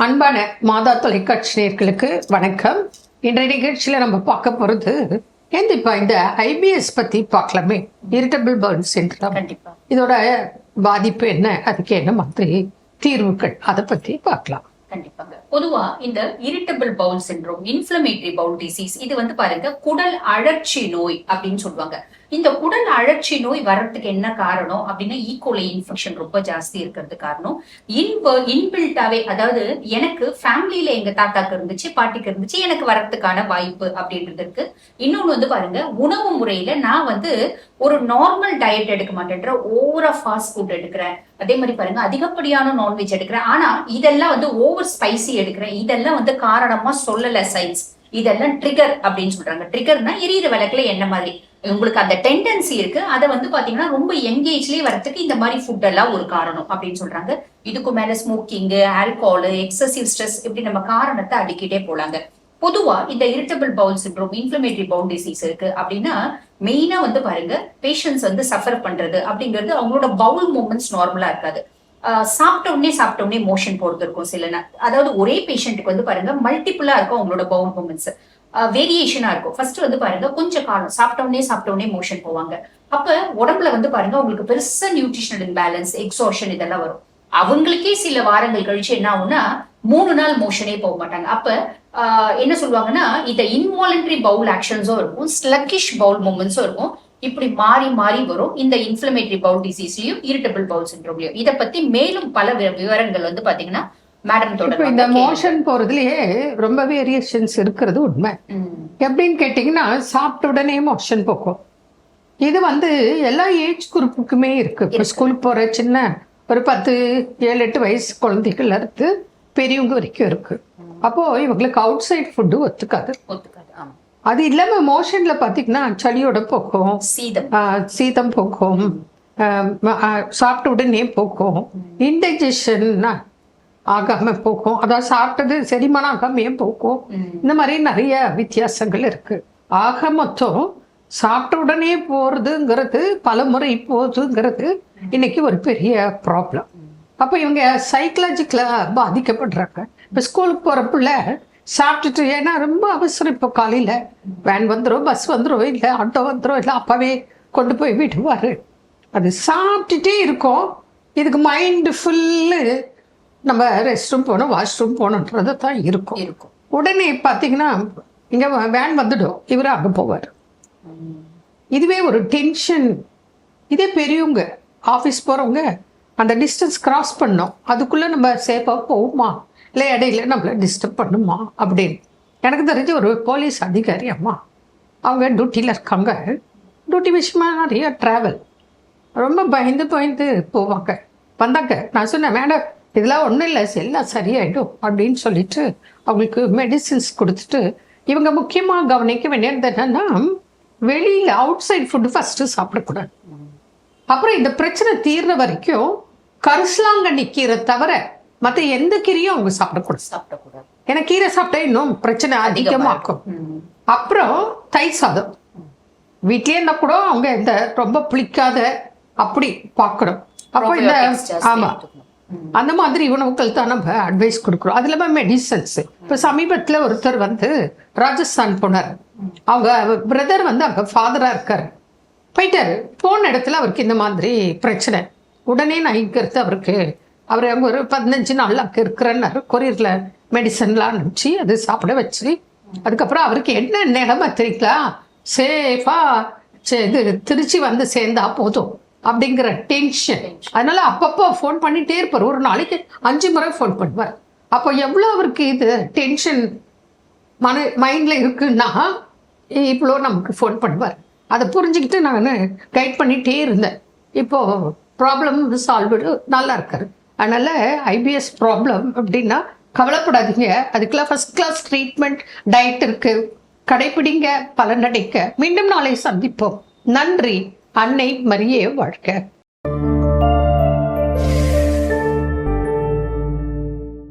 அன்பான மாதா தொலைக்காட்சி நேயர்களுக்கு வணக்கம். இன்றைய நிகழ்ச்சியில நம்ம பார்க்க போறது ஏந்திப்பா இந்த ஐபிஎஸ் பத்தி பார்க்கலாமே. இரிட்டபிள் பர்ன் கண்டிப்பா. இதோட பாதிப்பு என்ன? அதுக்கு என்ன மாதிரி தீர்வுகள்? அதை பத்தி பார்க்கலாம். கண்டிப்பாங்க. பொதுவா இந்த irritable bowel syndrome inflammatory bowel disease இது வந்து பாருங்க குடல் அழற்சி நோய் அப்படின்னு சொல்லுவாங்க. இந்த குடல் அழற்சி நோய் வர்றதுக்கு என்ன காரணம் அப்படின்னா e. ஈகோலை இன்ஃபெக்ஷன் ரொம்ப ஜாஸ்தி இருக்கிறது காரணம். இன்ப இன்பில்டாவே அதாவது எனக்கு ஃபேமிலியில எங்க தாத்தாக்கு இருந்துச்சு பாட்டிக்கு இருந்துச்சு எனக்கு வரத்துக்கான வாய்ப்பு அப்படின்றது இருக்கு. இன்னொன்னு வந்து பாருங்க உணவு முறையில நான் வந்து ஒரு நார்மல் டயட் எடுக்க மாட்டேன்ற ஓவரா ஃபாஸ்ட் ஃபுட் எடுக்கிறேன். அதே மாதிரி பாருங்க அதிகப்படியான நான்வெஜ் எடுக்கிறேன். ஆனா இதெல்லாம் வந்து ஓவர் ஸ்பைசி எடுக்கிறேன். இதெல்லாம் வந்து காரணமா சொல்லல சயின்ஸ் இதெல்லாம் ட்ரிகர் அப்படின்னு சொல்றாங்க. ட்ரிகர்னா எரியிற விளக்குல என்ன மாதிரி. உங்களுக்கு அந்த டெண்டன்சி இருக்கு. அதை வந்து பாத்தீங்கன்னா ரொம்ப எங்கேஜ்லயே வரத்துக்கு இந்த மாதிரி ஃபுட் எல்லாம் ஒரு காரணம் அப்படின்னு சொல்றாங்க. இதுக்கு மேல ஸ்மோக்கிங் ஆல்கோஹால் எக்ஸசிவ் ஸ்ட்ரெஸ் இப்படி நம்ம காரணத்தை அடிக்கிட்டே போலாங்க. பொதுவா இந்த irritable bowel syndrome inflammatory bowel disease இருக்கு அப்படின்னா மெயினா வந்து பாருங்க பேஷண்ட்ஸ் வந்து சஃபர் பண்றது அப்படிங்கிறது அவங்களோட பவுல் மூமெண்ட்ஸ் நார்மலா இருக்காது. சாப்பிட்ட உடனே சாப்பிட்ட உடனே மோஷன் போறது இருக்கும் சில அதாவது ஒரே பேஷண்ட்டுக்கு வந்து பாருங்க மல்டிபிளா இருக்கும் அவங்களோட பவுல் மூமெண்ட்ஸ் வேரியேஷனா இருக்கும். ஃபர்ஸ்ட் வந்து பாருங்க கொஞ்சம் காலம் சாப்பிட்ட உடனே சாப்பிட்ட உடனே மோஷன் போவாங்க. அப்ப உடம்புல வந்து பாருங்க அவங்களுக்கு பெருசா நியூட்ரிஷனல் இன்பேலன்ஸ் எக்ஸாஷன் இதெல்லாம் வரும். அவங்களுக்கே சில வாரங்கள் கழிச்சு என்ன ஆகும்னா மூணு நாள் மோஷனே போக மாட்டாங்க. அப்ப என்ன சொல்லுவாங்கன்னா இந்த இன்வாலண்டரி பவுல் ஆக்ஷன்ஸும் இருக்கும் ஸ்லக்கிஷ் பவுல் மூமெண்ட்ஸும் இருக்கும். இப்படி மாறி மாறி வரும். இந்த இன்ஃபிளமேட்டரி பவுல் டிசீஸ்லயும் இரிட்டபிள் பவுல் சிண்ட்ரோம்லயும் இத பத்தி மேலும் பல விவரங்கள் வந்து பாத்தீங்கன்னா மேடம் இந்த மோஷன் போறதுலயே ரொம்ப வேரியேஷன்ஸ் இருக்கிறது உண்மை. எப்படின்னு கேட்டிங்கன்னா சாப்பிட்ட உடனே மோஷன் போகும் இது வந்து எல்லா ஏஜ் குரூப்புக்குமே இருக்கு. ஸ்கூலுக்கு போற சின்ன ஒரு பத்து ஏழு எட்டு வயசு குழந்தைகள்ல இருந்து பெரியவங்க வரைக்கும் இருக்கு. அப்போ இவங்களுக்கு அவுட் சைட் ஃபுட்டு ஒத்துக்காது. ஒத்துக்காது. அது இல்லாம மோஷன்ல பாத்தீங்கன்னா சளியோட போக்கும். சீதம். சீதம் போக்கும். சாப்பிட்ட உடனே போக்கும். இன்டைஜஷன் ஆகாம போக்கும். அதாவது சாப்பிட்டது செரிமானம் ஆகாமையே போக்கும் இந்த மாதிரி நிறைய வித்தியாசங்கள் இருக்கு. ஆக மொத்தம் சாப்பிட்ட உடனே போறதுங்கிறது பல முறை போகுதுங்கிறது இன்னைக்கு ஒரு பெரிய ப்ராப்ளம் அப்போ இவங்க சைக்கலாஜிக்கலாக பாதிக்கப்படுறாங்க. இப்போ ஸ்கூலுக்கு போகிற பிள்ளை சாப்பிட்டுட்டு ஏன்னா ரொம்ப அவசரம் இப்போ காலையில். வேன் வந்துடும் பஸ் வந்துடும் இல்லை ஆட்டோ வந்துடும் இல்லை அப்போவே கொண்டு போய் விடுவார். அது சாப்பிட்டுட்டே இருக்கோம். இதுக்கு மைண்டு ஃபுல்லு நம்ம ரெஸ்ட் ரூம் போகணும் வாஷ்ரூம் போகணுன்றது தான் இருக்கும். இருக்கும். உடனே பார்த்தீங்கன்னா இங்கே வேன் வந்துடும். இவர் அங்கே போவார். இதுவே ஒரு டென்ஷன் இதே பெரியவங்க ஆஃபீஸ் போகிறவங்க அந்த டிஸ்டன்ஸ் கிராஸ் பண்ணோம். அதுக்குள்ளே நம்ம சேஃபாக போகுமா இல்லை இடையில நம்மளை டிஸ்டர்ப் பண்ணுமா? அப்படின்னு. எனக்கு தெரிஞ்ச ஒரு போலீஸ் அதிகாரி அம்மா அவங்க டியூட்டியில் இருக்காங்க. டியூட்டி விஷயமா நிறைய ட்ராவல் ரொம்ப பயந்து பயந்து போவாங்க. வந்தாங்க. நான் சொன்னேன் மேடம் இதெல்லாம் ஒன்றும் இல்லை எல்லாம் சரியாயிடும் அப்படின்னு சொல்லிட்டு அவங்களுக்கு மெடிசின்ஸ் கொடுத்துட்டு இவங்க முக்கியமாக கவனிக்க வேண்டியது என்னென்னா வெளியில் அவுட் சைட் ஃபுட்டு ஃபஸ்ட்டு சாப்பிடக்கூடாது. அப்புறம் இந்த பிரச்சனை தீர்ற வரைக்கும் கரிசலாங்கண்ணி கீரை தவிர மற்ற எந்த கீரையும் அவங்க சாப்பிடக்கூடாது. சாப்பிடக்கூடாது. ஏன்னா கீரை சாப்பிட்டா இன்னும் பிரச்சனை அதிகமாக்கும். அப்புறம் தயிர் சாதம். வீட்லயே இருந்தா கூட அவங்க இந்த ரொம்ப புளிக்காத அப்படி பார்க்கணும். அப்போ இந்த ஆமா. அந்த மாதிரி உணவுகள் தான் நம்ம அட்வைஸ் கொடுக்குறோம். அது இல்லாமல் மெடிசன்ஸ் இப்போ சமீபத்தில் ஒருத்தர் வந்து ராஜஸ்தான் போனார். அவங்க பிரதர் வந்து அங்கே ஃபாதராக இருக்காரு. போயிட்டாரு. போன இடத்துல அவருக்கு இந்த மாதிரி பிரச்சனை. உடனே நான் இங்கே இருந்து அவருக்கு அவர் அங்கே ஒரு பதினஞ்சு நாள் அங்கே கொரியரில் மெடிசன்லாம் அனுப்பிச்சு அது சாப்பிட வச்சு அதுக்கப்புறம் அவருக்கு என்ன நிலைமை தெரியுங்களா? சேஃபாக இது திருச்சி வந்து சேர்ந்தா போதும் அப்படிங்கிற டென்ஷன் அதனால அப்பப்போ ஃபோன் பண்ணிட்டே இருப்பார். ஒரு நாளைக்கு அஞ்சு முறை ஃபோன் பண்ணுவார். அப்போ எவ்வளோ அவருக்கு இது டென்ஷன் மன மைண்டில் இருக்குன்னா இவ்வளோ நமக்கு ஃபோன் பண்ணுவார். அதை புரிஞ்சுக்கிட்டு நான் கைட் பண்ணிகிட்டே இருந்தேன். இப்போ ப்ராப்ளம் சால்வ்டு நல்லா இருக்காரு. அதனால் ஐபிஎஸ் ப்ராப்ளம் அப்படின்னா கவலைப்படாதீங்க. அதுக்கெல்லாம் ஃபர்ஸ்ட் கிளாஸ் ட்ரீட்மெண்ட் டயட் இருக்கு. கடைபிடிங்க பலனடைக்க மீண்டும் நாளை சந்திப்போம். நன்றி. அன்னை மரியே வாழ்க்கை